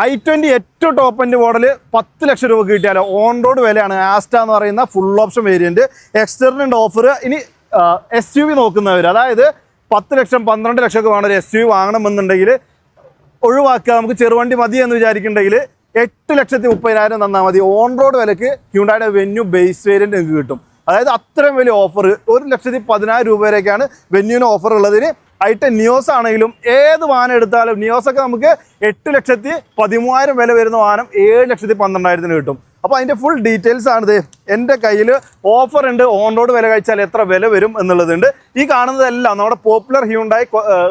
I twenty ഏറ്റവും top എന്റെ model പത്ത് ലക്ഷം രൂപ കിട്ടിയാലോ? ഓൺ റോഡ് വിലയാണ്. ആസ്റ്റ എന്ന് പറയുന്ന ഫുൾ ഓപ്ഷൻ വേരിയന്റ് എക്സ്റ്ററിനുണ്ട് ഓഫർ ഇനി എസ് യു വി നോക്കുന്നവർ അതായത് പത്ത് ലക്ഷം പന്ത്രണ്ട് ലക്ഷമൊക്കെ വേണം ഒരു എസ് യു വി വാങ്ങണമെന്നുണ്ടെങ്കിൽ ഒഴിവാക്കുക. നമുക്ക് ചെറുവണ്ടി മതി എന്ന് വിചാരിക്കുന്നുണ്ടെങ്കിൽ എട്ട് ലക്ഷത്തി മുപ്പതിനായിരം തന്നാൽ മതി. ഓൺ റോഡ് വിലക്ക് ഹ്യൂണ്ടായുടെ വെന്യൂ ബേസ് വേരിയന്റ് നിങ്ങൾക്ക് കിട്ടും. അതായത് അത്രയും വലിയ ഓഫർ ഒരു ലക്ഷത്തി പതിനായിരം രൂപ വരെയൊക്കെയാണ് വെന്യൂവിന് ഓഫർ ഉള്ളതിന് ഐറ്റ നിയോസ് ആണെങ്കിലും ഏത് വാഹനം എടുത്താലും നിയോസൊക്കെ നമുക്ക് എട്ട് ലക്ഷത്തി പതിമൂവായിരം വില വരുന്ന വാഹനം ഏഴ് ലക്ഷത്തി പന്ത്രണ്ടായിരത്തിന് കിട്ടും. അപ്പോൾ അതിന്റെ ഫുൾ ഡീറ്റെയിൽസ് ആണിത്. എന്റെ കയ്യിൽ ഓഫർ ഉണ്ട്. ഓൺ റോഡ് വില കഴിച്ചാൽ എത്ര വില വരും എന്നുള്ളതുണ്ട്. ഈ കാണുന്നതെല്ലാം നമ്മുടെ പോപ്പുലർ ഹ്യൂണ്ടായി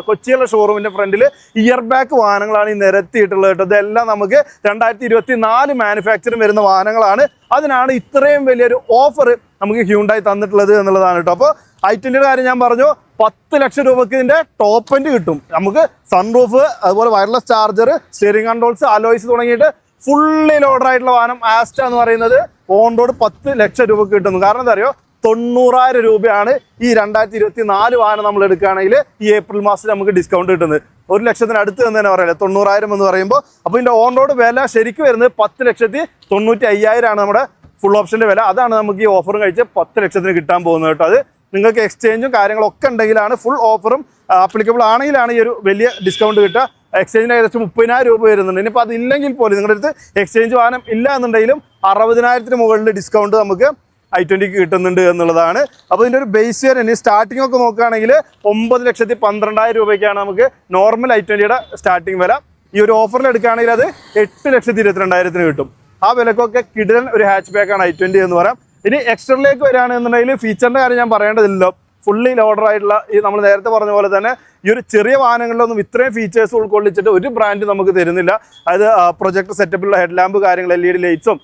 കൊച്ചിയിലെ ഷോറൂമിന്റെ ഫ്രണ്ടിൽ ഇയർ ബാക്ക് വാഹനങ്ങളാണ് ഈ നിരത്തിയിട്ടുള്ളത് കേട്ടോ. ഇതെല്ലാം നമുക്ക് രണ്ടായിരത്തി ഇരുപത്തി നാല് മാനുഫാക്ചറിങ് വരുന്ന വാഹനങ്ങളാണ്. അതിനാണ് ഇത്രയും വലിയൊരു ഓഫർ നമുക്ക് ഹ്യൂണ്ടായി തന്നിട്ടുള്ളത് എന്നുള്ളതാണ് കേട്ടോ. അപ്പോൾ ഐറ്റിന്റെ കാര്യം ഞാൻ പറഞ്ഞു. പത്ത് ലക്ഷം രൂപക്ക് ഇതിന്റെ ടോപ്പ് എൻഡ് കിട്ടും. നമുക്ക് സൺറൂഫ് അതുപോലെ wireless charger steering controls alloys തുടങ്ങിയിട്ട് ഫുള്ളി ലോഡർ ആയിട്ടുള്ള വാഹനം ആസ്റ്റ എന്ന് പറയുന്നത് ഓൺ റോഡ് പത്ത് ലക്ഷം രൂപക്ക് കിട്ടുന്നു. കാരണം എന്താ അറിയോ? തൊണ്ണൂറായിരം രൂപയാണ് ഈ രണ്ടായിരത്തി ഇരുപത്തി നാല് വാഹനം നമ്മൾ എടുക്കുകയാണെങ്കിൽ ഈ ഏപ്രിൽ മാസത്തിൽ നമുക്ക് ഡിസ്കൗണ്ട് കിട്ടുന്നത്. ഒരു ലക്ഷത്തിന് അടുത്ത് എന്ന് തന്നെ പറയാം തൊണ്ണൂറായിരം എന്ന് പറയുമ്പോൾ. അപ്പോൾ ഇതിന്റെ ഓൺ റോഡ് വില ശരിക്കും വരുന്നത് പത്ത് ലക്ഷത്തി തൊണ്ണൂറ്റി അയ്യായിരമാണ് നമ്മുടെ ഫുൾ ഓപ്ഷന്റെ വില. അതാണ് നമുക്ക് ഈ ഓഫറും കഴിച്ച് പത്ത് ലക്ഷത്തിന് കിട്ടാൻ പോകുന്നത് കേട്ടോ. അത് നിങ്ങൾക്ക് എക്സ്ചേഞ്ചും കാര്യങ്ങളൊക്കെ ഉണ്ടെങ്കിലാണ് ഫുൾ ഓഫറും ആപ്ലിക്കബിൾ ആണെങ്കിലാണ് ഈ ഒരു വലിയ ഡിസ്കൗണ്ട് കിട്ടുക. എക്സ്ചേഞ്ചിന് ഏകദേശം മുപ്പതിനായിരം രൂപ വരുന്നുണ്ട്. ഇനിയിപ്പോൾ അതില്ലെങ്കിൽ പോലും നിങ്ങളുടെ അടുത്ത് എക്സ്ചേഞ്ച് വാഹനം ഇല്ല എന്നുണ്ടെങ്കിലും അറുപതിനായിരത്തിന് മുകളിൽ ഡിസ്കൗണ്ട് നമുക്ക് ഐ ട്വന്റിക്ക് കിട്ടുന്നുണ്ട് എന്നുള്ളതാണ്. അപ്പോൾ ഇതിന്റെ ഒരു ബേസ് വരെ ഇനി സ്റ്റാർട്ടിംഗ് ഒക്കെ നോക്കുകയാണെങ്കിൽ ഒമ്പത് ലക്ഷത്തി പന്ത്രണ്ടായിരം രൂപയ്ക്കാണ് നമുക്ക് നോർമൽ ഐ ട്വന്റിയുടെ സ്റ്റാർട്ടിംഗ് വില. ഈ ഒരു ഓഫറിൽ എടുക്കുകയാണെങ്കിൽ അത് എട്ട് ലക്ഷത്തി ഇരുപത്തിരണ്ടായിരത്തിന് കിട്ടും. ആ വിലക്കൊക്കെ കിടിലൻ ഒരു ഹാച്ച് ബാക്കാണ് ഐ ട്വന്റി എന്ന് പറയാം. ഇനി എക്സ്റ്ററിലേക്ക് വരികയാണെന്നുണ്ടെങ്കിൽ ഫീച്ചറിന്റെ കാര്യം ഞാൻ പറയേണ്ടതില്ല. ഫുള്ളി ആയിട്ടുള്ള ഈ നമ്മൾ നേരത്തെ പറഞ്ഞ പോലെ തന്നെ ഈ ഒരു ചെറിയ വാഹനങ്ങളിലൊന്നും ഇത്രയും ഫീച്ചേഴ്സ് ഉൾക്കൊള്ളിച്ചിട്ട് ഒരു ബ്രാൻഡ് നമുക്ക് തരുന്നില്ല. അത് പ്രൊജക്ട് സെറ്റപ്പിലുള്ള ഹെഡ് ലാമ്പ് കാര്യങ്ങൾ എൽ ഇ ഡി ലൈറ്റ്സും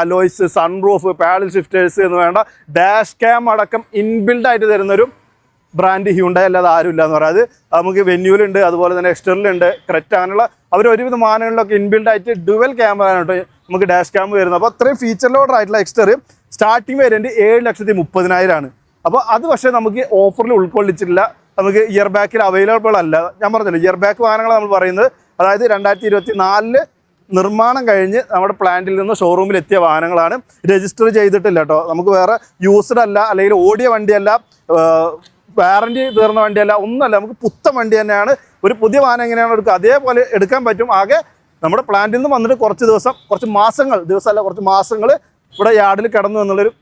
അലോയ്സ് സൺറൂഫ് പാഡൽ ഷിഫ്റ്റേഴ്സ് എന്ന് വേണ്ട ഡാഷ് ക്യാം അടക്കം ഇൻബിൽഡ് ആയിട്ട് തരുന്നൊരു ബ്രാൻഡ് ഹ്യൂണ്ടായി അല്ലാതെ ആരുമില്ല എന്ന് പറയാം. അത് നമുക്ക് വെന്യൂലുണ്ട് അതുപോലെ തന്നെ എക്സ്റ്ററിലുണ്ട് ക്രെറ്റ അങ്ങനെയുള്ള അവർ ഒരുവിധ വാഹനങ്ങളിലൊക്കെ ഇൻബിൽഡ് ആയിട്ട് ഡുവൽ ക്യാമറ ആണ് നമുക്ക് ഡാഷ് ക്യാം വരുന്നത്. അപ്പോൾ അത്രയും ഫീച്ചർ ലോഡർ ആയിട്ടുള്ള എക്സ്റ്റർ സ്റ്റാർട്ടിങ് വേരിയന്റ് ഏഴ് ലക്ഷത്തി മുപ്പതിനായിരമാണ് അപ്പോൾ അത് പക്ഷേ നമുക്ക് ഓഫറിൽ ഉൾക്കൊള്ളിച്ചിട്ടില്ല. നമുക്ക് ഇയർ ബാക്കിൽ അവൈലബിൾ അല്ല. ഞാൻ പറഞ്ഞില്ല ഇയർ ബാക്ക് വാഹനങ്ങൾ നമ്മൾ പറയുന്നത് അതായത് രണ്ടായിരത്തി ഇരുപത്തി നാലിൽ നിർമ്മാണം കഴിഞ്ഞ് നമ്മുടെ പ്ലാന്റിൽ നിന്ന് ഷോറൂമിൽ എത്തിയ വാഹനങ്ങളാണ്. രജിസ്റ്റർ ചെയ്തിട്ടില്ല കേട്ടോ. നമുക്ക് വേറെ യൂസ്ഡ് അല്ല അല്ലെങ്കിൽ ഓടിയ വണ്ടിയല്ല വാറന്റി തീർന്ന വണ്ടിയല്ല ഒന്നല്ല നമുക്ക് പുത്തൻ വണ്ടി തന്നെയാണ്. ഒരു പുതിയ വാഹനം എങ്ങനെയാണ് എടുക്കുക അതേപോലെ എടുക്കാൻ പറ്റും. ആകെ നമ്മുടെ പ്ലാന്റിൽ നിന്ന് വന്നിട്ട് കുറച്ച് ദിവസം കുറച്ച് മാസങ്ങൾ ദിവസമല്ല കുറച്ച് മാസങ്ങൾ ഇവിടെ യാർഡിൽ കിടന്നു എന്നുള്ളൊരു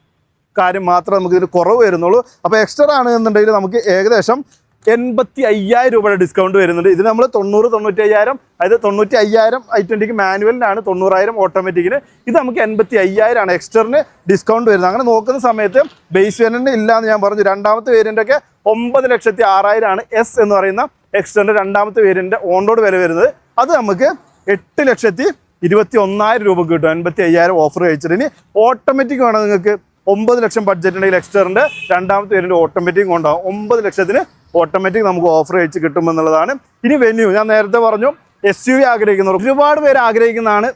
കാര്യം മാത്രമേ നമുക്ക് ഇതിന് കുറവ് വരുന്നുള്ളൂ. അപ്പോൾ എക്സ്ട്രാ ആണ് എന്നുണ്ടെങ്കിൽ നമുക്ക് ഏകദേശം എൺപത്തി അയ്യായിരം രൂപയുടെ ഡിസ്കൗണ്ട് വരുന്നുണ്ട്. ഇത് നമ്മൾ തൊണ്ണൂറ് തൊണ്ണൂറ്റി അയ്യായിരം അതായത് തൊണ്ണൂറ്റി അയ്യായിരം ഐ ട്വന്റിക്ക് മാനുവലിനാണ് തൊണ്ണൂറായിരം ഓട്ടോമാറ്റിക്കിന് ഇത് നമുക്ക് എൺപത്തി അയ്യായിരമാണ് എക്സ്റ്ററിന് ഡിസ്കൗണ്ട് വരുന്നത്. അങ്ങനെ നോക്കുന്ന സമയത്ത് ബേസ് വേരിയന്റ് ഇല്ല എന്ന് ഞാൻ പറഞ്ഞു. രണ്ടാമത്തെ വേരിയന്റൊക്കെ ഒമ്പത് ലക്ഷത്തി ആറായിരമാണ് എസ് എന്ന് പറയുന്ന എക്സ്റ്ററിന്റെ രണ്ടാമത്തെ വേരിയന്റെ ഓൺ റോഡ് വില വരുന്നത്. അത് നമുക്ക് എട്ട് ലക്ഷത്തി ഇരുപത്തി ഒന്നായിരം രൂപ കിട്ടും. എൺപത്തി അയ്യായിരം ഓഫർ കഴിച്ചിട്ട് ഇനി ഓട്ടോമാറ്റിക് വേണം നിങ്ങൾക്ക്. ഒമ്പത് ലക്ഷം ബഡ്ജറ്റ് ഉണ്ടെങ്കിൽ എക്സ്റ്ററിന്റെ രണ്ടാമത്തെ വേരിയന്റ് ഓട്ടോമാറ്റിക് കൊണ്ടാകും ഒമ്പത് ലക്ഷത്തിന് ഓട്ടോമാറ്റിക് നമുക്ക് ഓഫർ കഴിച്ച് കിട്ടുമെന്നുള്ളതാണ് ഇനി വെന്യൂ ഞാൻ നേരത്തെ പറഞ്ഞു എസ് യു വി ആഗ്രഹിക്കുന്നവർ ഒരുപാട് പേര് ആഗ്രഹിക്കുന്നതാണ്.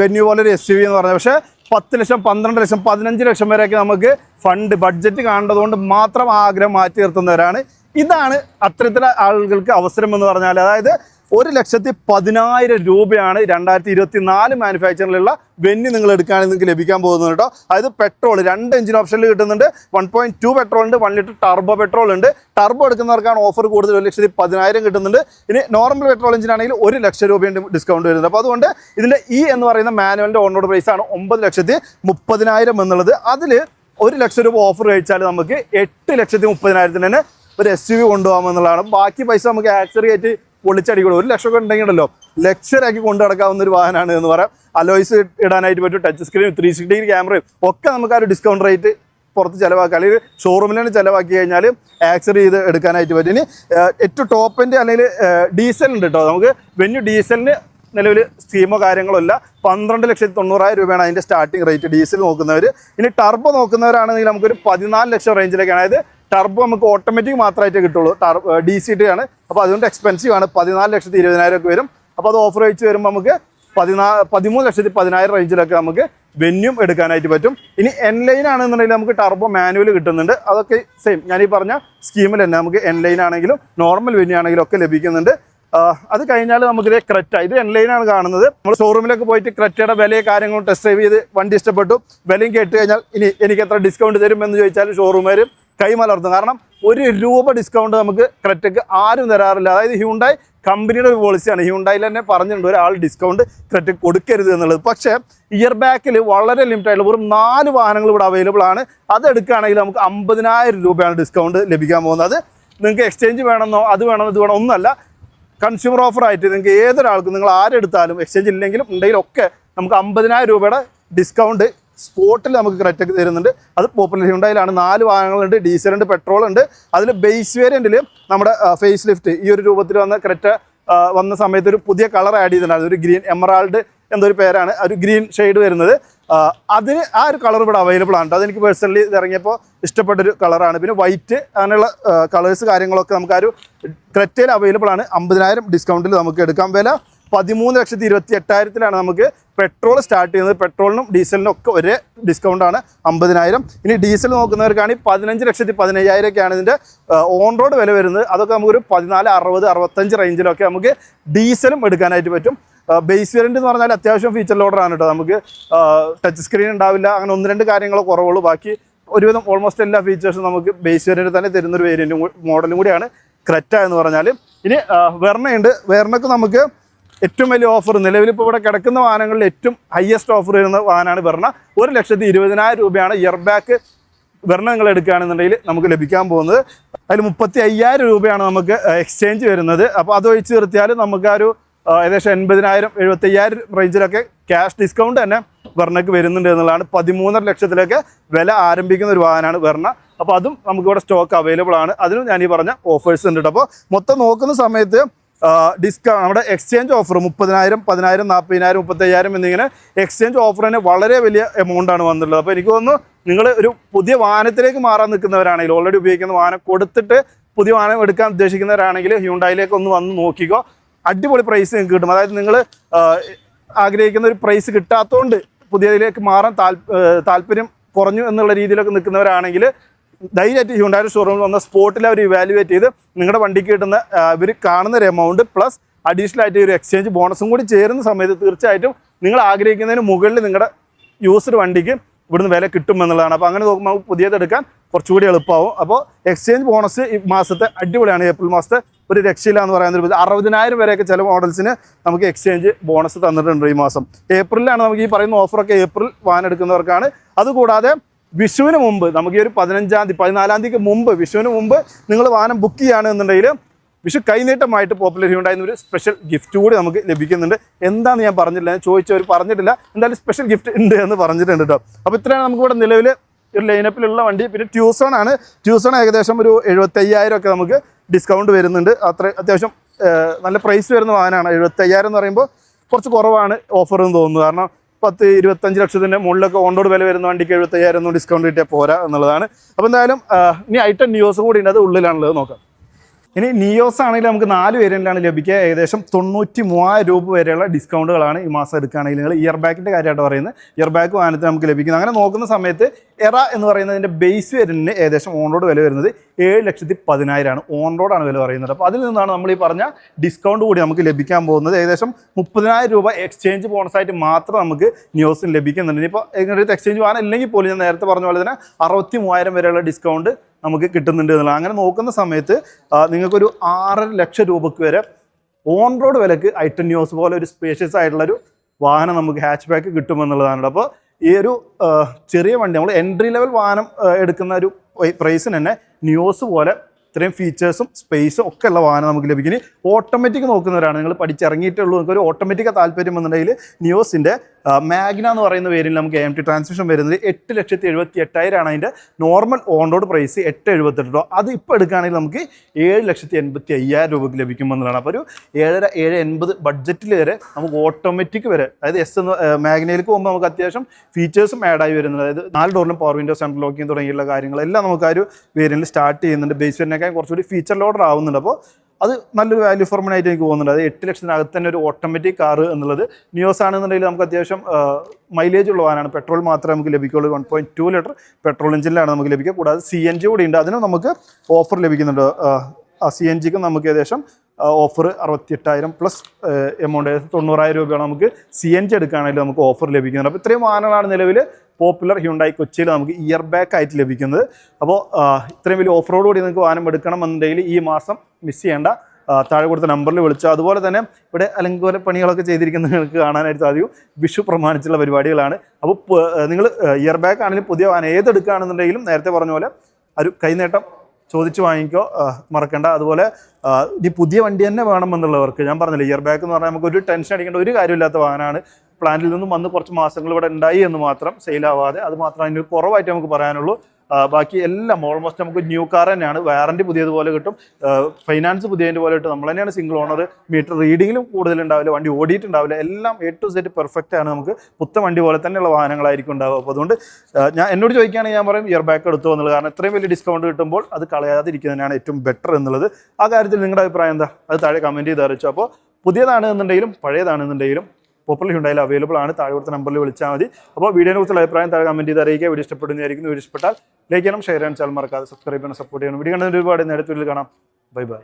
വെന്യൂ പോലെ ഒരു എസ് യു വി എന്ന് പറഞ്ഞത് പക്ഷേ പത്ത് ലക്ഷം പന്ത്രണ്ട് ലക്ഷം പതിനഞ്ച് ലക്ഷം വരെയൊക്കെ നമുക്ക് ഫണ്ട് ബഡ്ജറ്റ് കാണേണ്ടതുകൊണ്ട് മാത്രം ആഗ്രഹം മാറ്റി നിർത്തുന്നവരാണ് ഇതാണ് അത്തരത്തിലെ ആളുകൾക്ക് അവസരം എന്ന് പറഞ്ഞാൽ. അതായത് ഒരു ലക്ഷത്തി പതിനായിരം രൂപയാണ് രണ്ടായിരത്തി ഇരുപത്തി നാല് മാനുഫാക്ചറിലുള്ള വെന്നി നിങ്ങൾ എടുക്കുകയാണെങ്കിൽ നിങ്ങൾക്ക് ലഭിക്കാൻ പോകുന്നത് കേട്ടോ. അതായത് പെട്രോൾ രണ്ട് എഞ്ചിൻ ഓപ്ഷനിൽ കിട്ടുന്നുണ്ട്. വൺ പോയിന്റ് ടു പെട്രോൾ ഉണ്ട് വൺ ലിറ്റർ ടർബോ പെട്രോൾ ഉണ്ട്. ടർബോ എടുക്കുന്നവർക്കാണ് ഓഫർ കൂടുതൽ ഒരു ലക്ഷത്തി പതിനായിരം കിട്ടുന്നുണ്ട്. ഇനി നോർമൽ പെട്രോൾ എഞ്ചിൻ ആണെങ്കിൽ ഒരു ലക്ഷം രൂപയുടെ ഡിസ്കൗണ്ട് വരുന്നത് അപ്പോൾ അതുകൊണ്ട് ഇതിന്റെ ഇ എന്ന് പറയുന്ന മാനുവലിന്റെ ഓൺറോഡ് ആണ് ഒമ്പത് ലക്ഷത്തി മുപ്പതിനായിരം എന്നുള്ളത്. അതിൽ ഒരു ലക്ഷം രൂപ ഓഫർ കഴിച്ചാൽ നമുക്ക് എട്ട് ലക്ഷത്തി മുപ്പതിനായിരത്തിന് തന്നെ ഒരു എസ് യു വി കൊണ്ടുപോകാമെന്നുള്ളതാണ്. ബാക്കി പൈസ നമുക്ക് ആക്സറി ആയിട്ട് പൊളിച്ചടിക്കണം ഒരു ലക്ഷമൊക്കെ ഉണ്ടെങ്കിൽ ഉണ്ടെങ്കിലല്ലോ ലക്ഷറാക്കി കൊണ്ടു നടക്കാവുന്ന ഒരു വാഹനമാണ് എന്ന് പറയാം. അലോയ്സ് ഇടാനായിട്ട് പറ്റും touch screen three sixty degree ക്യാമറയും ഒക്കെ നമുക്ക് ആ ഒരു ഡിസ്കൗണ്ട് റേറ്റ് പുറത്ത് ചിലവാക്കുക അല്ലെങ്കിൽ ഷോറൂമിൽ തന്നെ ചിലവാക്കി കഴിഞ്ഞാൽ ആക്സറി ചെയ്ത് എടുക്കാനായിട്ട് പറ്റും. ഇനി ഏറ്റവും ടോപ്പിന്റെ അല്ലെങ്കിൽ ഡീസൽ ഉണ്ട് കേട്ടോ നമുക്ക് വെന്യു ഡീസലിന് നിലവിൽ സ്കീമോ കാര്യങ്ങളോ ഇല്ല. പന്ത്രണ്ട് ലക്ഷത്തി തൊണ്ണൂറായിരം രൂപയാണ് അതിന്റെ സ്റ്റാർട്ടിംഗ് റേറ്റ് ഡീസൽ നോക്കുന്നവർ ഇനി ടർബോ നോക്കുന്നവരാണെങ്കിൽ നമുക്കൊരു പതിനാല് ലക്ഷം റേഞ്ചിലേക്കാണ് അതായത് ടർബോ നമുക്ക് ഓട്ടോമാറ്റിക് മാത്രമായിട്ടേ കിട്ടുള്ളൂ. ഡി സി ടി ആണ്. അപ്പോൾ അതുകൊണ്ട് എക്സ്പെൻസീവ് ആണ്. പതിനാല് ലക്ഷത്തി ഇരുപതിനായിരം ഒക്കെ വരും. അപ്പോൾ അത് ഓഫർ വെച്ച് വരുമ്പോൾ നമുക്ക് പതിനാ പതിമൂന്ന് ലക്ഷത്തി പതിനായിരം റേഞ്ചിലൊക്കെ നമുക്ക് വെന്യൂം എടുക്കാനായിട്ട് പറ്റും. ഇനി എൻ ലൈൻ ആണെന്നുണ്ടെങ്കിൽ നമുക്ക് ടർബോ മാനുവൽ കിട്ടുന്നുണ്ട്. അതൊക്കെ സെയിം ഞാനീ പറഞ്ഞ സ്കീമിൽ തന്നെ നമുക്ക് എൻ ലൈൻ ആണെങ്കിലും നോർമൽ വെന്യൂ ആണെങ്കിലും ഒക്കെ ലഭിക്കുന്നുണ്ട്. അത് കഴിഞ്ഞാൽ നമുക്കിത് ക്രെറ്റ. ഇത് എൻലൈനാണ് കാണുന്നത്. നമ്മൾ ഷോറൂമിലൊക്കെ പോയിട്ട് ക്രെറ്റയുടെ വിലയും കാര്യങ്ങളും ടെസ്റ്റ് ഡ്രൈവ് ചെയ്ത് വണ്ടി ഇഷ്ടപ്പെട്ടു. വിലയും കേട്ട് കഴിഞ്ഞാൽ ഇനി എനിക്ക് എത്ര ഡിസ്കൗണ്ട് തരും എന്ന് ചോദിച്ചാൽ ഷോറൂമുകാർ കൈമലർത്തും. കാരണം ഒരു രൂപ ഡിസ്കൗണ്ട് നമുക്ക് ക്രെറ്റയ്ക്ക് ആരും തരാറില്ല. അതായത് ഹ്യൂണ്ടായി കമ്പനിയുടെ ഒരു പോളിസിയാണ് ഹ്യൂണ്ടായിൽ തന്നെ പറഞ്ഞിട്ടുണ്ട് ഒരാൾ ഡിസ്കൗണ്ട് ക്രെറ്റയ്ക്ക് കൊടുക്കരുത് എന്നുള്ളത്. പക്ഷേ ഇയർ ബാക്കിൽ വളരെ ലിമിറ്റ് ആയിട്ടുള്ള വെറും നാല് വാഹനങ്ങൾ ഇവിടെ അവൈലബിൾ ആണ്. അതെടുക്കുകയാണെങ്കിൽ നമുക്ക് അമ്പതിനായിരം രൂപയാണ് ഡിസ്കൗണ്ട് ലഭിക്കാൻ പോകുന്നത്. നിങ്ങൾക്ക് എക്സ്ചേഞ്ച് വേണമെന്നോ അത് വേണമെന്നോ ഇത് വേണോ ഒന്നല്ല കൺസ്യൂമർ ഓഫർ ആയിട്ട് നിങ്ങൾക്ക് ഏതൊരാൾക്കും നിങ്ങൾ ആരെടുത്താലും എക്സ്ചേഞ്ച് ഇല്ലെങ്കിലും ഉണ്ടെങ്കിലും ഒക്കെ നമുക്ക് അമ്പതിനായിരം രൂപയുടെ ഡിസ്കൗണ്ട് സ്പോട്ടിൽ നമുക്ക് ക്രെറ്റക്ക് തരുന്നുണ്ട്. അത് പോപ്പുലർ ഹ്യുണ്ടായിലാണ് നാല് വാഹനങ്ങളുണ്ട്. ഡീസലുണ്ട് പെട്രോൾ ഉണ്ട്. അതിൽ ബേസ് വേരിയന്റിൽ നമ്മുടെ ഫേസ് ലിഫ്റ്റ് ഈ ഒരു രൂപത്തിൽ വന്ന ക്രെറ്റ വന്ന സമയത്ത് ഒരു പുതിയ കളർ ആഡ് ചെയ്തിട്ടുണ്ടായിരുന്നു ഒരു ഗ്രീൻ എമറാൾഡ് എന്നൊരു പേരാണ്. ഒരു ഗ്രീൻ ഷെയ്ഡ് വരുന്നത്. അതിന് ആ ഒരു കളർ ഇവിടെ അവൈലബിൾ ആണ്. അതെനിക്ക് പേഴ്സണലി ഇറങ്ങിയപ്പോൾ ഇഷ്ടപ്പെട്ടൊരു കളറാണ്. പിന്നെ വൈറ്റ് അങ്ങനെയുള്ള കളേഴ്സ് കാര്യങ്ങളൊക്കെ നമുക്ക് ആ ഒരു ക്രെറ്റയിൽ അവൈലബിൾ ആണ്. അമ്പതിനായിരം ഡിസ്കൗണ്ടിൽ നമുക്ക് എടുക്കാം. വില പതിമൂന്ന് ലക്ഷത്തി ഇരുപത്തി എട്ടായിരത്തിലാണ് നമുക്ക് പെട്രോൾ സ്റ്റാർട്ട് ചെയ്യുന്നത്. പെട്രോളിനും ഡീസലിനും ഒക്കെ ഒരേ ഡിസ്കൗണ്ടാണ് അമ്പതിനായിരം. ഇനി ഡീസൽ നോക്കുന്നവർക്കാണെങ്കിൽ പതിനഞ്ച് ലക്ഷത്തി പതിനയ്യായിരമൊക്കെയാണ് ഇതിന്റെ ഓൺ റോഡ് വില വരുന്നത്. അതൊക്കെ നമുക്കൊരു പതിനാല് അറുപത് അറുപത്തഞ്ച് റേഞ്ചിലൊക്കെ നമുക്ക് ഡീസലും എടുക്കാനായിട്ട് പറ്റും. ബേസ് വേരിയന്റ് എന്ന് പറഞ്ഞാൽ അത്യാവശ്യം ഫീച്ചർ ലോഡറാണ് കേട്ടോ നമുക്ക് ടച്ച് സ്ക്രീൻ ഉണ്ടാവില്ല. അങ്ങനെ ഒന്ന് രണ്ട് കാര്യങ്ങൾ കുറവുള്ളൂ. ബാക്കി ഒരുവിധം ഓൾമോസ്റ്റ് എല്ലാ ഫീച്ചേഴ്സും നമുക്ക് ബേസ് വേരിയന്റ് തന്നെ തരുന്നൊരു വേരിയന്റും മോഡലും കൂടിയാണ് ക്രെറ്റ എന്ന് പറഞ്ഞാൽ ഇനി വെർണയുണ്ട്. വെർണക്ക് നമുക്ക് ഏറ്റവും വലിയ ഓഫർ നിലവിൽ ഇപ്പോൾ ഇവിടെ കിടക്കുന്ന വാഹനങ്ങളിൽ ഏറ്റവും ഹയസ്റ്റ് ഓഫർ വരുന്ന വാഹനമാണ് വെർണ. ഒരു ലക്ഷത്തി ഇരുപതിനായിരം രൂപയാണ് ഇയർ ബാക്ക് വെർണ നിങ്ങൾ എടുക്കുകയാണെന്നുണ്ടെങ്കിൽ നമുക്ക് ലഭിക്കാൻ പോകുന്നത്. അതിൽ മുപ്പത്തി അയ്യായിരം രൂപയാണ് നമുക്ക് എക്സ്ചേഞ്ച് വരുന്നത്. അപ്പോൾ അത് ഒഴിച്ച് നിർത്തിയാൽ നമുക്ക് ആ ഒരു ഏകദേശം എൺപതിനായിരം എഴുപത്തയ്യായിരം റേഞ്ചിലൊക്കെ ക്യാഷ് ഡിസ്കൗണ്ട് തന്നെ വെർണയ്ക്ക് വരുന്നുണ്ട് എന്നുള്ളതാണ്. പതിമൂന്നര ലക്ഷത്തിലൊക്കെ വില ആരംഭിക്കുന്ന ഒരു വാഹനമാണ് വെർണ അപ്പോൾ അതും നമുക്കിവിടെ സ്റ്റോക്ക് അവൈലബിൾ ആണ്. അതിനും ഞാൻ ഈ പറഞ്ഞ ഓഫേഴ്സ് ഉണ്ട് അപ്പോൾ മൊത്തം നോക്കുന്ന സമയത്ത് ഡിസ്കൗണ്ട് നമ്മുടെ എക്സ്ചേഞ്ച് ഓഫർ മുപ്പതിനായിരം പതിനായിരം നാൽപ്പതിനായിരം മുപ്പത്തയ്യായിരം എന്നിങ്ങനെ എക്സ്ചേഞ്ച് ഓഫർ തന്നെ വളരെ വലിയ എമൗണ്ട് ആണ് വന്നിട്ടുള്ളത്. അപ്പോൾ എനിക്ക് തോന്നുന്നു നിങ്ങൾ ഒരു പുതിയ വാഹനത്തിലേക്ക് മാറാൻ നിൽക്കുന്നവരാണെങ്കിൽ ഓൾറെഡി ഉപയോഗിക്കുന്ന വാഹനം കൊടുത്തിട്ട് പുതിയ വാഹനം എടുക്കാൻ ഉദ്ദേശിക്കുന്നവരാണെങ്കിൽ ഹ്യൂണ്ടായിലേക്ക് ഒന്ന് വന്ന് നോക്കിക്കോ. അടിപൊളി പ്രൈസ് നിങ്ങൾക്ക് കിട്ടും. അതായത് നിങ്ങൾ ആഗ്രഹിക്കുന്ന ഒരു പ്രൈസ് കിട്ടാത്തതുകൊണ്ട് പുതിയതിലേക്ക് മാറാൻ താല്പര്യം കുറഞ്ഞു എന്നുള്ള രീതിയിലൊക്കെ നിൽക്കുന്നവരാണെങ്കിൽ ധൈര്യമായിട്ട് ഹ്യൂണ്ടായ ഷോറൂമിൽ വന്ന സ്പോട്ടിൽ അവർ ഇവാലുവേറ്റ് ചെയ്ത് നിങ്ങളുടെ വണ്ടിക്ക് കിട്ടുന്ന ഇവർ കാണുന്ന ഒരു എമൗണ്ട് പ്ലസ് അഡീഷണൽ ആയിട്ട് ഒരു എക്സ്ചേഞ്ച് ബോണസും കൂടി ചേരുന്ന സമയത്ത് തീർച്ചയായിട്ടും നിങ്ങൾ ആഗ്രഹിക്കുന്നതിന് മുകളിൽ നിങ്ങളുടെ യൂസ്ഡ് വണ്ടിക്ക് ഇവിടുന്ന് വില കിട്ടും എന്നുള്ളതാണ്. അപ്പോൾ അങ്ങനെ നോക്കുമ്പോൾ നമുക്ക് പുതിയത് എടുക്കാൻ കുറച്ചുകൂടി എളുപ്പമാവും. അപ്പോൾ എക്സ്ചേഞ്ച് ബോണസ് ഈ മാസത്തെ അടിപൊളിയാണ് ഏപ്രിൽ മാസത്തെ ഒരു രക്ഷയില്ല എന്ന് പറയുന്ന ഒരു അറുപതിനായിരം വരെയൊക്കെ ചില മോഡൽസിന് നമുക്ക് എക്സ്ചേഞ്ച് ബോണസ് തന്നിട്ടുണ്ട് ഈ മാസം. ഏപ്രിലാണ് നമുക്ക് ഈ പറയുന്ന ഓഫറൊക്കെ ഏപ്രിൽ വാൻ എടുക്കുന്നവർക്കാണ്. അതുകൂടാതെ വിഷുവിന് മുമ്പ് നമുക്ക് ഈ ഒരു പതിനഞ്ചാം തീയതി പതിനാലാം തീയതിക്ക് മുമ്പ് വിഷുവിന് മുമ്പ് നിങ്ങൾ വാഹനം ബുക്ക് ചെയ്യുകയാണെന്നുണ്ടെങ്കിൽ വിഷു കൈനീട്ടമായിട്ട് പോപ്പുലർ ഹ്യൂണ്ടായിരുന്ന ഒരു സ്പെഷ്യൽ ഗിഫ്റ്റ് കൂടി നമുക്ക് ലഭിക്കുന്നുണ്ട്. എന്താണെന്ന് ഞാൻ പറഞ്ഞില്ല ഞാൻ ചോദിച്ചവർ പറഞ്ഞിട്ടില്ല. എന്തായാലും സ്പെഷ്യൽ ഗിഫ്റ്റ് ഉണ്ട് എന്ന് പറഞ്ഞിട്ടുണ്ട് കേട്ടോ അപ്പോൾ ഇത്രയാണ് നമുക്ക് ഇവിടെ നിലവിൽ ഒരു ലൈനപ്പിലുള്ള വണ്ടി. പിന്നെ ട്യൂസോൺ ആണ്. ട്യൂസോൺ ഏകദേശം ഒരു എഴുപത്തയ്യായിരം ഒക്കെ നമുക്ക് ഡിസ്കൗണ്ട് വരുന്നുണ്ട്. അത്ര അത്യാവശ്യം നല്ല പ്രൈസ് വരുന്ന വാഹനമാണ്. എഴുപത്തയ്യായിരം എന്ന് പറയുമ്പോൾ കുറച്ച് കുറവാണ് ഓഫർ എന്ന് തോന്നുന്നു. കാരണം പത്ത് ഇരുപത്തഞ്ച് ലക്ഷത്തിന്റെ മുകളിലൊക്കെ ഓൺറോഡ് വില വരുന്ന വണ്ടിക്ക് എഴുപത്തയ്യായിരം ഒന്നും ഡിസ്കൗണ്ട് കിട്ടിയാൽ പോരാ എന്നുള്ളതാണ്. അപ്പോൾ എന്തായാലും ഇനി ഇനി ഐറ്റം ന്യൂസ് കൂടി ഉണ്ട്. അത് ഉള്ളിലാണുള്ളത്. നോക്കാം. ഇനി നിയോസ് ആണെങ്കിൽ നമുക്ക് നാല് വേരിയന്റിലാണ് ലഭിക്കുക. ഏകദേശം തൊണ്ണൂറ്റി മൂവായിരം രൂപ വരെയുള്ള ഡിസ്കൗണ്ടുകളാണ് ഈ മാസം എടുക്കുകയാണെങ്കിൽ നിങ്ങൾ ഇയർ ബാക്കിന്റെ കാര്യമായിട്ട് പറയുന്നത്. ഇയർ ബാക്ക് വാഹനത്തിന് നമുക്ക് ലഭിക്കുന്നത് അങ്ങനെ നോക്കുന്ന സമയത്ത് എറ എന്ന് പറയുന്നതിന്റെ ബേസ് വേരിയന്റിന് ഏകദേശം ഓൺ റോഡ് വില വരുന്നത് ഏഴ് ലക്ഷത്തി പതിനായിരമാണ് ഓൺ റോഡാണ് വില പറയുന്നത്. അപ്പോൾ അതിൽ നിന്നാണ് നമ്മൾ ഈ പറഞ്ഞ ഡിസ്കൗണ്ട് കൂടി നമുക്ക് ലഭിക്കാൻ പോകുന്നത്. ഏകദേശം മുപ്പതിനായിരം രൂപ എക്സ്ചേഞ്ച് ബോണസായിട്ട് മാത്രം നമുക്ക് ന്യൂസിന് ലഭിക്കുന്നുണ്ട്. ഇനിയിപ്പോൾ എങ്ങനെ എക്സ്ചേഞ്ച് വാഹനം ഇല്ലെങ്കിൽ പോലും ഞാൻ നേരത്തെ പറഞ്ഞ പോലെ തന്നെ അറുപത്തി മൂവായിരം വരെയുള്ള ഡിസ്കൗണ്ട് നമുക്ക് കിട്ടുന്നുണ്ട് എന്നുള്ളത് അങ്ങനെ നോക്കുന്ന സമയത്ത് നിങ്ങൾക്കൊരു ആറര ലക്ഷം രൂപയ്ക്ക് വരെ ഓൺ റോഡ് വിലക്ക് ഐറ്റം ന്യൂസ് പോലെ ഒരു സ്പേഷ്യസ് ആയിട്ടുള്ളൊരു വാഹനം നമുക്ക് ഹാച്ച് ബാക്ക് കിട്ടുമെന്നുള്ളതാണ് അപ്പോൾ ഈ ഒരു ചെറിയ വണ്ടി നമ്മൾ എൻട്രി ലെവൽ വാഹനം എടുക്കുന്ന ഒരു പ്രൈസിന് തന്നെ ന്യൂസ് പോലെ ഇത്രയും ഫീച്ചേഴ്സും സ്പേസും ഒക്കെ ഉള്ള വാഹനം നമുക്ക് ലഭിക്കുന്നത് ഓട്ടോമാറ്റിക് നോക്കുന്നവരാണ്. നിങ്ങൾ പഠിച്ചിറങ്ങിയിട്ടുള്ളൂ നിങ്ങൾക്ക് ഒരു ഓട്ടോമാറ്റിക് താല്പര്യം എന്നുണ്ടെങ്കിൽ നിയോസിന്റെ മാഗ്ന എന്ന് പറയുന്ന പേരിൽ നമുക്ക് എം ടി ട്രാൻസ്മിഷൻ വരുന്നത് എട്ട് ലക്ഷത്തി എഴുപത്തി എട്ടായിരമാണ് അതിന്റെ നോർമൽ ഓൺ റോഡ് പ്രൈസ് എട്ട് എഴുപത്തെട്ട് രൂപ. അത് ഇപ്പോൾ എടുക്കുകയാണെങ്കിൽ നമുക്ക് ഏഴ് ലക്ഷത്തി എൺപത്തി അയ്യായിരം രൂപയ്ക്ക് ലഭിക്കുമെന്നുള്ളതാണ്. അപ്പോൾ ഒരു ഏഴര ഏഴ് എൺപത് ബഡ്ജറ്റിൽ വരെ നമുക്ക് ഓട്ടോമാറ്റിക് വരെ അതായത് എസ് എന്ന് മാഗ്നയിലേക്ക് പോകുമ്പോൾ നമുക്ക് അത്യാവശ്യം ഫീച്ചേഴ്സും ആഡായി വരുന്നത് അതായത് നാല് ഡോറിലും പവർ വിൻഡോ സെൻട്രൽ ലോക്കിങ് തുടങ്ങിയുള്ള കാര്യങ്ങളെല്ലാം നമുക്ക് ആ ഒരു വേരിയന്റിൽ സ്റ്റാർട്ട് ചെയ്യുന്നുണ്ട്. ബേസ് വേരിയനേക്കാൾ കുറച്ചുകൂടി ഫീച്ചർ ലോഡർ ആവുന്നുണ്ട്. അപ്പോൾ അത് നല്ലൊരു വാല്യൂ ഫോർ ആയിട്ട് എനിക്ക് പോകുന്നുണ്ട് അത് എട്ട് ലക്ഷത്തിനകത്ത് തന്നെ ഒരു ഓട്ടോമാറ്റിക് കാർ എന്നുള്ളത് ന്യൂസ് ആണെന്നുണ്ടെങ്കിൽ നമുക്ക് അത്യാവശ്യം മൈലേജ് ഉള്ള വാനാണ് പെട്രോൾ മാത്രമേ നമുക്ക് ലഭിക്കുള്ളൂ. One point two litre petrol എഞ്ചിനിലാണ് നമുക്ക് ലഭിക്കുക. കൂടാതെ സി എൻ ജി കൂടി ഉണ്ട് അതിനും നമുക്ക് ഓഫർ ലഭിക്കുന്നുണ്ട്. സി എൻ ജിക്കും നമുക്ക് ഏകദേശം ഓഫർ അറുപത്തിയെട്ടായിരം പ്ലസ് എമൗണ്ട് തൊണ്ണൂറായിരം രൂപയാണ് നമുക്ക് സി എൻ ജി എടുക്കുകയാണെങ്കിൽ നമുക്ക് ഓഫർ ലഭിക്കുന്നത്. അപ്പോൾ ഇത്രയും വാഹനങ്ങളാണ് നിലവിൽ പോപ്പുലർ ഹ്യുണ്ടായി കൊച്ചിയിൽ നമുക്ക് ഇയർ ബാക്ക് ആയിട്ട് ലഭിക്കുന്നത്. അപ്പോൾ ഇത്രയും വലിയ ഓഫറോട് കൂടി നിങ്ങൾക്ക് വാഹനം എടുക്കണം എന്നുണ്ടെങ്കിൽ ഈ മാസം മിസ് ചെയ്യേണ്ട താഴെ കൊടുത്ത നമ്പറിൽ വിളിച്ചു. അതുപോലെ തന്നെ ഇവിടെ അലങ്കോല പണികളൊക്കെ ചെയ്തിരിക്കുന്നത് നിങ്ങൾക്ക് കാണാനായിട്ട് സാധിക്കും. വിഷു പ്രമാണിച്ചുള്ള പരിപാടികളാണ്. അപ്പോൾ നിങ്ങൾ ഇയർ ബാക്ക് ആണെങ്കിലും പുതിയ വാഹനം ഏതെടുക്കുകയാണെന്നുണ്ടെങ്കിലും നേരത്തെ പറഞ്ഞ പോലെ ഒരു കൈനേട്ടം ചോദിച്ച് വാങ്ങിക്കോ മറക്കണ്ട. അതുപോലെ ഇനി പുതിയ വണ്ടി തന്നെ വേണമെന്നുള്ളവർക്ക് ഞാൻ പറഞ്ഞില്ല ഇയർ ബാഗ് എന്ന് പറഞ്ഞാൽ നമുക്ക് ഒരു ടെൻഷൻ അടിക്കേണ്ട ഒരു കാര്യമില്ലാത്ത വാഹനമാണ്. പ്ലാന്റിൽ നിന്നും വന്ന് കുറച്ച് മാസങ്ങൾ ഇവിടെ ഉണ്ടായി എന്ന് മാത്രം സെയിലാവാതെ അത് മാത്രം അതിന് കുറവായിട്ട് നമുക്ക് പറയാനുള്ളൂ. ബാക്കി എല്ലാം ഓൾമോസ്റ്റ് നമുക്ക് ന്യൂ കാർ തന്നെയാണ്. വാറണ്ടി പുതിയതുപോലെ കിട്ടും. ഫൈനാൻസ് പുതിയതിന്റെ പോലെ കിട്ടും. നമ്മൾ തന്നെയാണ് സിംഗിൾ ഓണർ മീറ്റർ റീഡിങ്ങിലും കൂടുതലുണ്ടാവില്ല വണ്ടി ഓടിയിട്ടുണ്ടാവില്ല. എല്ലാം എ ടു സെറ്റ് പെർഫെക്റ്റ് ആണ് നമുക്ക്. പുത്ത വണ്ടി പോലെ തന്നെയുള്ള വാഹനങ്ങളായിരിക്കും ഉണ്ടാവുക. അപ്പോൾ അതുകൊണ്ട് ഞാൻ എന്നോട് ചോദിക്കുകയാണെങ്കിൽ ഞാൻ പറയും ഇയർ ബാക്ക് എടുത്തു? എന്നുള്ളത്. കാരണം ഇത്രയും വലിയ ഡിസ്കൗണ്ട് കിട്ടുമ്പോൾ അത് കളയാതിരിക്കുന്നതിനാണ് ഏറ്റവും ബെറ്റർ എന്നുള്ളത്. ആ കാര്യത്തിൽ നിങ്ങളുടെ അഭിപ്രായം എന്താ? അത് താഴെ കമന്റ് ചെയ്ത് അറിയിച്ചു. അപ്പോൾ പുതിയതാണെന്നുണ്ടെങ്കിലും പഴയതാണെന്നുണ്ടെങ്കിലും പോപ്പുലർ ഉണ്ടായാലും അവൈലബിൾ ആണ്. താഴെ കൊടുത്ത നമ്പറിൽ വിളിച്ചാൽ മതി. അപ്പോൾ വീഡിയോനെ കുറിച്ചുള്ള അഭിപ്രായം താഴെ കമന്റ് ചെയ്ത് അറിയിക്കുക. വീഡിയോ ഇഷ്ടപ്പെടുന്നതായിരിക്കും. വീഡിയോ ഇഷ്ടപ്പെട്ടാൽ ലൈക്ക് ചെയ്യണം ഷെയർ ചെയ്യാൻ ചാനൽ മറക്കാതെ സബ്സ്ക്രൈബ് ചെയ്യണം. സപ്പോർട്ട് ചെയ്യണം വീഡിയോ കണ്ടതിന് ഒരുപാട് നേരത്തെ കാണാം. Bye bye